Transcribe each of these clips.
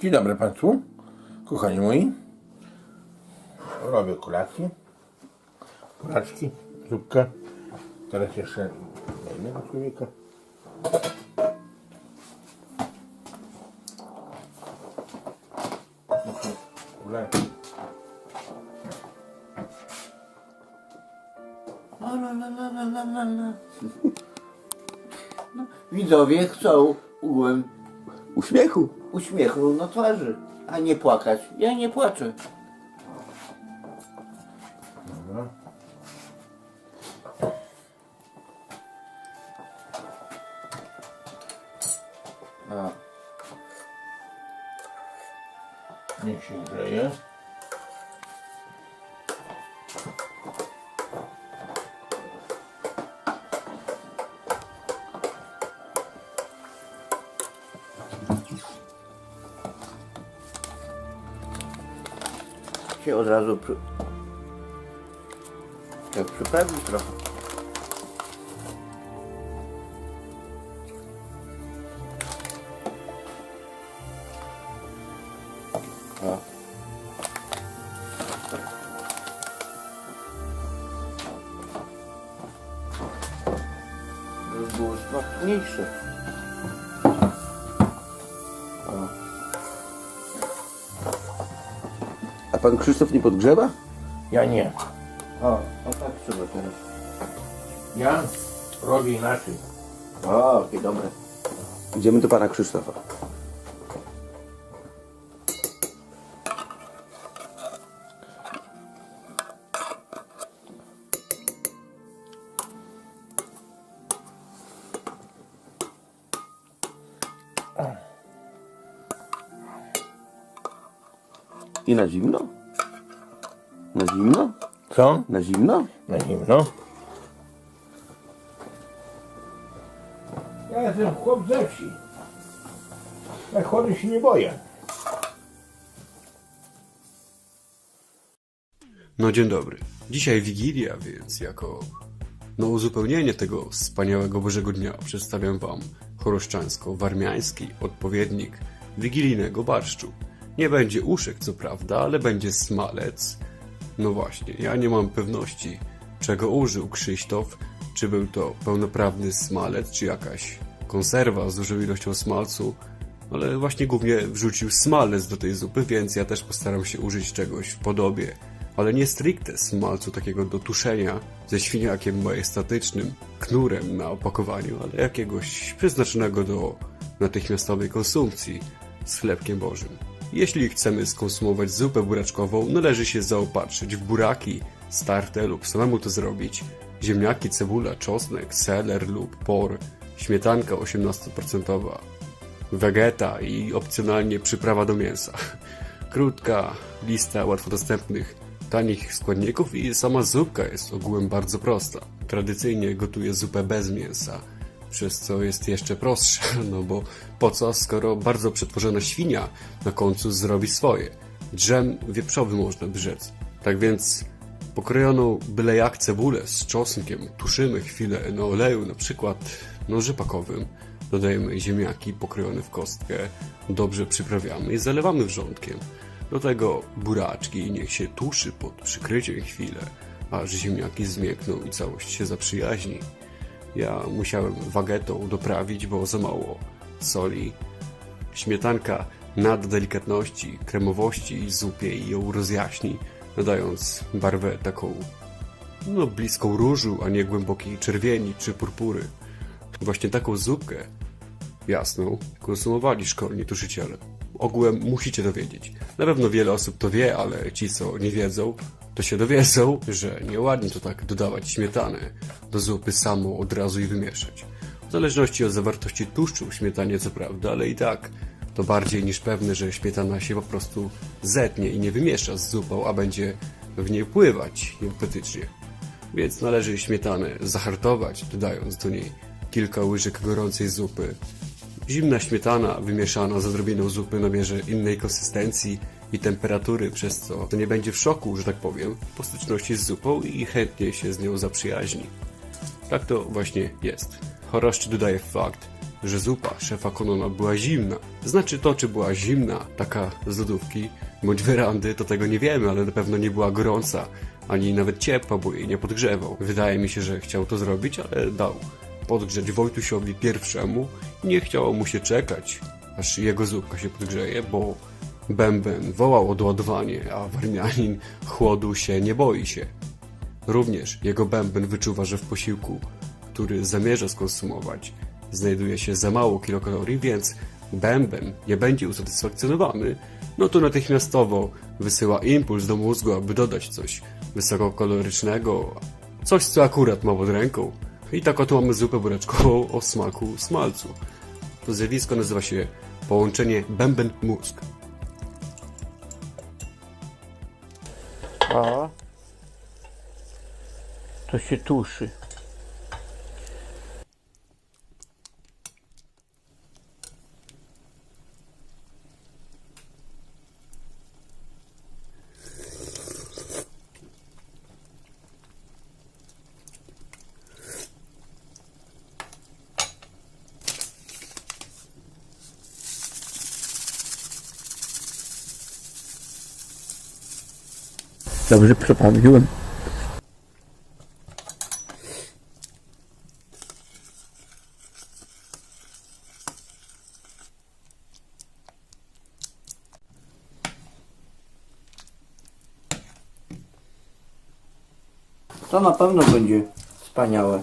Dzień dobry Państwu, kochani moi. Robię kolację. Kolaczki, zupkę. Teraz jeszcze innego człowieka. Ule. La, la, la, la, la, la, la, la. No, Widzowie chcą ugłem Uśmiechu. Uśmiechu na twarzy, a nie płakać. Ja nie płaczę. Dobra. A. Niech się grzeje. Się od razu przy... tak trochę. O. Smaczniejsze. Pan Krzysztof nie podgrzewa? Ja nie. O, o tak trzeba teraz. Ja robię inaczej. O, jakie dobre. Idziemy do pana Krzysztofa. I na zimno? Na zimno? Co? Na zimno? Na zimno. Ja jestem chłop ze wsi. Ja chory się nie boję. No dzień dobry. Dzisiaj Wigilia, więc jako no uzupełnienie tego wspaniałego Bożego Dnia przedstawiam Wam choroszczansko-warmiański odpowiednik wigilijnego barszczu. Nie będzie uszek, co prawda, ale będzie smalec. No właśnie, ja nie mam pewności, czego użył Krzysztof, czy był to pełnoprawny smalec, czy jakaś konserwa z dużą ilością smalcu, ale właśnie głównie wrzucił smalec do tej zupy, więc ja też postaram się użyć czegoś w podobie, ale nie stricte smalcu takiego do tuszenia ze świniakiem majestatycznym, knurem na opakowaniu, ale jakiegoś przeznaczonego do natychmiastowej konsumpcji z chlebkiem bożym. Jeśli chcemy skonsumować zupę buraczkową, należy się zaopatrzyć w buraki, starte lub samemu to zrobić, ziemniaki, cebula, czosnek, seler lub por, śmietanka 18%, wegeta i opcjonalnie przyprawa do mięsa. Krótka lista łatwo dostępnych, tanich składników i sama zupka jest ogółem bardzo prosta. Tradycyjnie gotuję zupę bez mięsa, przez co jest jeszcze prostsza, no bo po co, skoro bardzo przetworzona świnia na końcu zrobi swoje. Drzem wieprzowy można by rzec. Tak więc pokrojoną byle jak cebulę z czosnkiem tuszymy chwilę na oleju, na przykład no rzepakowym. Dodajemy ziemniaki pokrojone w kostkę, dobrze przyprawiamy i zalewamy wrzątkiem. Do tego buraczki niech się tuszy pod przykryciem chwilę, aż ziemniaki zmiękną i całość się zaprzyjaźni. Ja musiałem wagetą doprawić, bo za mało soli. Śmietanka nada delikatności, kremowości zupie i ją rozjaśni, nadając barwę taką no bliską różu, a nie głębokiej czerwieni czy purpury. Właśnie taką zupkę jasną konsumowali szkolni tuszyciele. Ogółem musicie to wiedzieć. Na pewno wiele osób to wie, ale ci, co nie wiedzą, to się dowiedzą, że nieładnie to tak dodawać śmietanę do zupy samą od razu i wymieszać. W zależności od zawartości tłuszczu w śmietanie co prawda, ale i tak to bardziej niż pewne, że śmietana się po prostu zetnie i nie wymiesza z zupą, a będzie w niej pływać nieapetycznie. Więc należy śmietanę zahartować, dodając do niej kilka łyżek gorącej zupy. Zimna śmietana wymieszana z odrobiną zupy nabierze innej konsystencji i temperatury, przez co to nie będzie w szoku, że tak powiem, po styczności z zupą i chętnie się z nią zaprzyjaźni. Tak to właśnie jest. Choroszczy dodaje fakt, że zupa szefa Konona była zimna. Znaczy to, czy była zimna, taka z lodówki, bądź werandy, to tego nie wiemy, ale na pewno nie była gorąca, ani nawet ciepła, bo jej nie podgrzewał. Wydaje mi się, że chciał to zrobić, ale dał podgrzeć Wojtusiowi pierwszemu nie chciało mu się czekać, aż jego zupka się podgrzeje, bo Bęben wołał odładowanie, a Warmianin chłodu się nie boi się. Również jego bęben wyczuwa, że w posiłku, który zamierza skonsumować, znajduje się za mało kilokalorii, więc bęben nie będzie usatysfakcjonowany, no to natychmiastowo wysyła impuls do mózgu, aby dodać coś wysokokalorycznego, coś co akurat ma pod ręką. I tak oto mamy zupę buraczkową o smaku smalcu. To zjawisko nazywa się połączenie bęben-mózg. A. To się tuszy. Dobrze przeprawiłem. To na pewno będzie wspaniałe.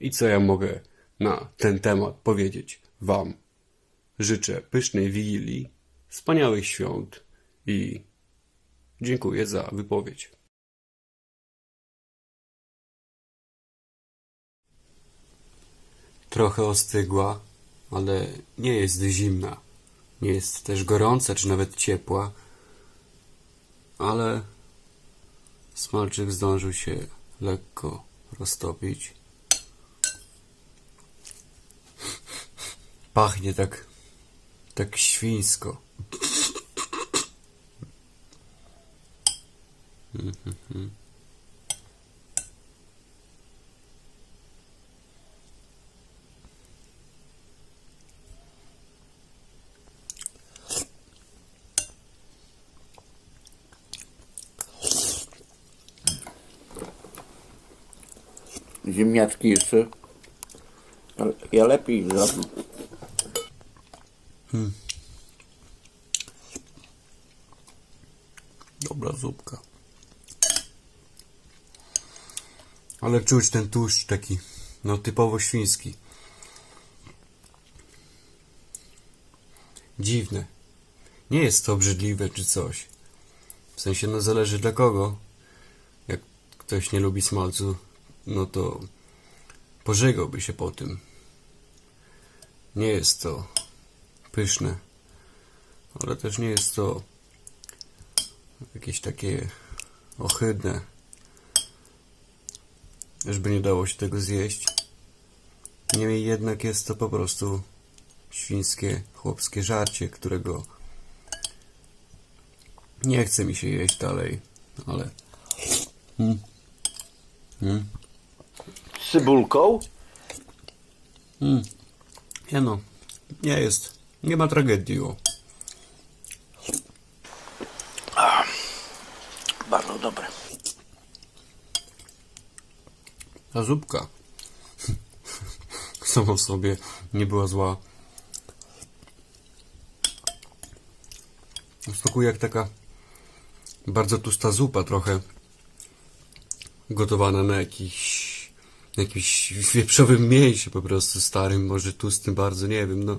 I co ja mogę na ten temat powiedzieć Wam? Życzę pysznej wigilii, wspaniałych świąt i dziękuję za wypowiedź. Trochę ostygła, ale nie jest zimna. Nie jest też gorąca czy nawet ciepła, ale smalczyk zdążył się lekko roztopić. Pachnie tak, tak świńsko. Ziemniaczki jeszcze. Ja lepiej zrobię. Dobra zupka. Ale czuć ten tłuszcz taki, no typowo świński. Dziwne. Nie jest to obrzydliwe czy coś. W sensie, no zależy dla kogo. Jak ktoś nie lubi smalcu, no to pożygałby się po tym. Nie jest to pyszne, ale też nie jest to jakieś takie ohydne, żeby nie dało się tego zjeść. Niemniej jednak jest to po prostu świńskie, chłopskie żarcie, którego nie chce mi się jeść dalej, ale Z cybulką? nie no, nie jest, nie ma tragedii. O. Bardzo dobre. Ta zupka sama w sobie nie była zła. Smakuje jak taka bardzo tłusta zupa trochę gotowana na jakiś jakimś wieprzowym mięsie po prostu starym, może tłustym bardzo, nie wiem, no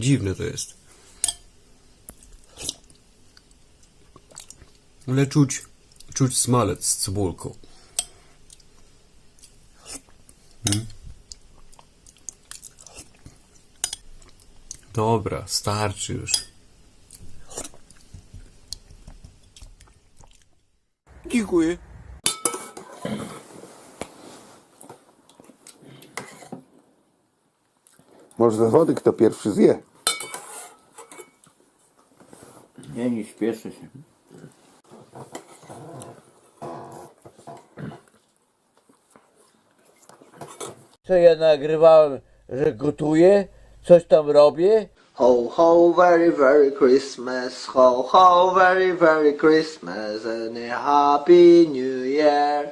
dziwne to jest. Ale czuć, czuć smalec z cebulką. Dobra, starczy już. Dziękuję. Może zawody kto pierwszy zje. Nie, nie śpieszę się. co ja nagrywałem, że gotuję, coś tam robię. Ho, ho, very, very Christmas. Ho, ho, very, very Christmas. And a happy new year.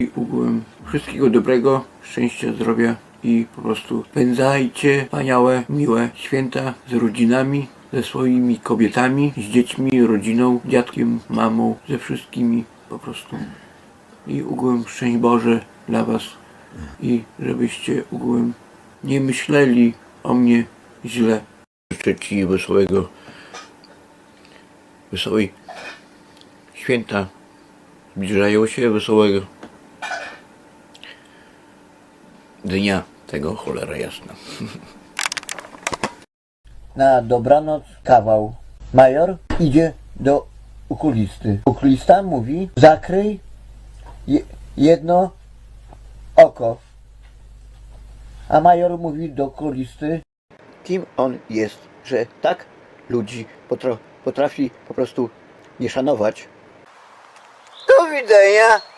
I ogółem wszystkiego dobrego, szczęścia, zdrowia i po prostu spędzajcie wspaniałe, miłe święta z rodzinami, ze swoimi kobietami, z dziećmi, rodziną, dziadkiem, mamą, ze wszystkimi po prostu. I ogółem szczęść Boże dla Was i żebyście ogółem nie myśleli o mnie źle. Życzę Ci wesołego, wesołej święta zbliżają się wesołego dnia tego cholera jasna. Na dobranoc kawał. Major idzie do okulisty. Okulista mówi, zakryj je, jedno oko. A major mówi do okulisty, kim on jest, że tak ludzi potrafi po prostu nie szanować. Do widzenia.